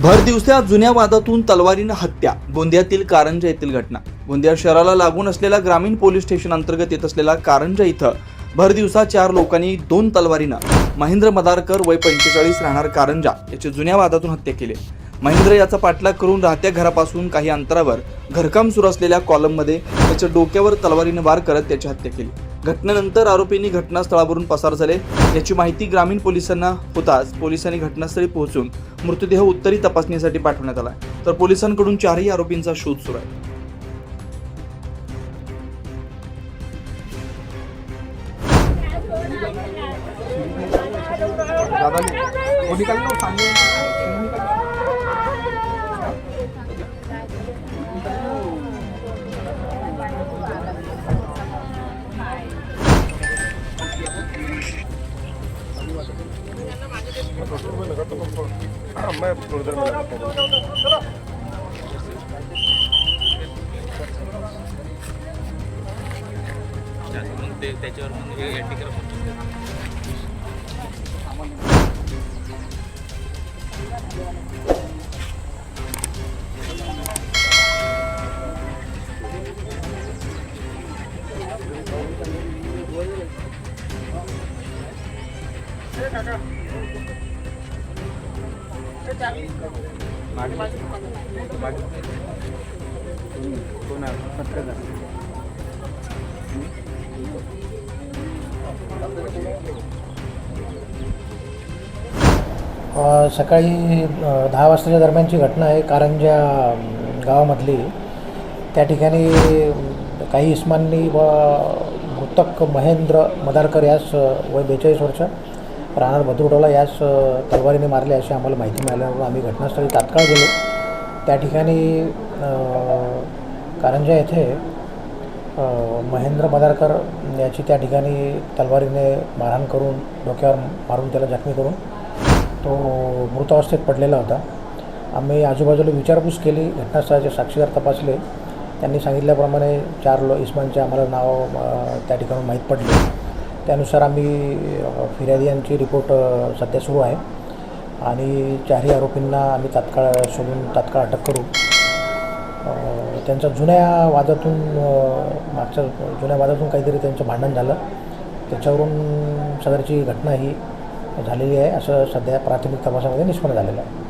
भर दिवसा जुन्या वादातून तलवारीनं हत्या गोंदियातील कारंजा येथील घटना. गोंदिया शहराला लागून असलेल्या ग्रामीण पोलीस स्टेशन अंतर्गत येत असलेला कारंजा इथं भर दिवसा चार लोकांनी दोन तलवारीनं महेंद्र मदारकर वय पंचेचाळीस राहणार कारंजा याची जुन्या वादातून हत्या केली. महेंद्र याचा पाठलाग करून राहत्या घरापासून काही अंतरावर घरकाम सुरू असलेल्या कॉलममध्ये त्याच्या डोक्यावर तलवारीनं वार करत त्याची हत्या केली. घटनेनंतर आरोपींनी घटनास्थळावरून पसार झाले. याची माहिती ग्रामीण पोलिसांना होताच. पोलिसांनी घटनास्थळी पोहोचून मृतदेह उत्तरी तपासणीसाठी पाठवण्यात आला तर पोलिसांकडून चारही आरोपींचा शोध सुरू आहे. मग ते त्याच्यावर मग हे सकाळी दहा वाजताच्या दरम्यानची घटना आहे. कारंजा गावामधली त्या ठिकाणी काही इस्मांनी व मृतक महेंद्र मदारकर यास वय बेचाळीस वर्ष राहणार भद्रुटोला याच तलवारीने मारले अशी आम्हाला माहिती मिळाल्यावर आम्ही घटनास्थळी तात्काळ गेलो. त्या ठिकाणी कारंजा येथे महेंद्र मदारकर याची त्या ठिकाणी तलवारीने मारहाण करून डोक्यावर मारून त्याला जखमी करून तो मृत अवस्थेत पडलेला होता. आम्ही आजूबाजूला विचारपूस केली घटनास्थळाचे साक्षीदार तपासले. त्यांनी सांगितल्याप्रमाणे चार लो इस्मानचे आम्हाला नाव त्या ठिकाणी माहीत पडले. त्यानुसार आम्ही फिर्यादी यांची रिपोर्ट सध्या सुरू आहे. आणि चारही आरोपींना आम्ही तात्काळ शोधून तात्काळ अटक करू. त्यांचा त्यांच्या जुन्या वादातून मागच्या जुन्या वादातून काहीतरी त्यांचं भांडण झालं. त्याच्यावरून सदरची घटना ही झालेली आहे. असं सध्या प्राथमिक तपासामध्ये निष्पन्न झालेलं आहे.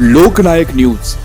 लोकनायक न्यूज.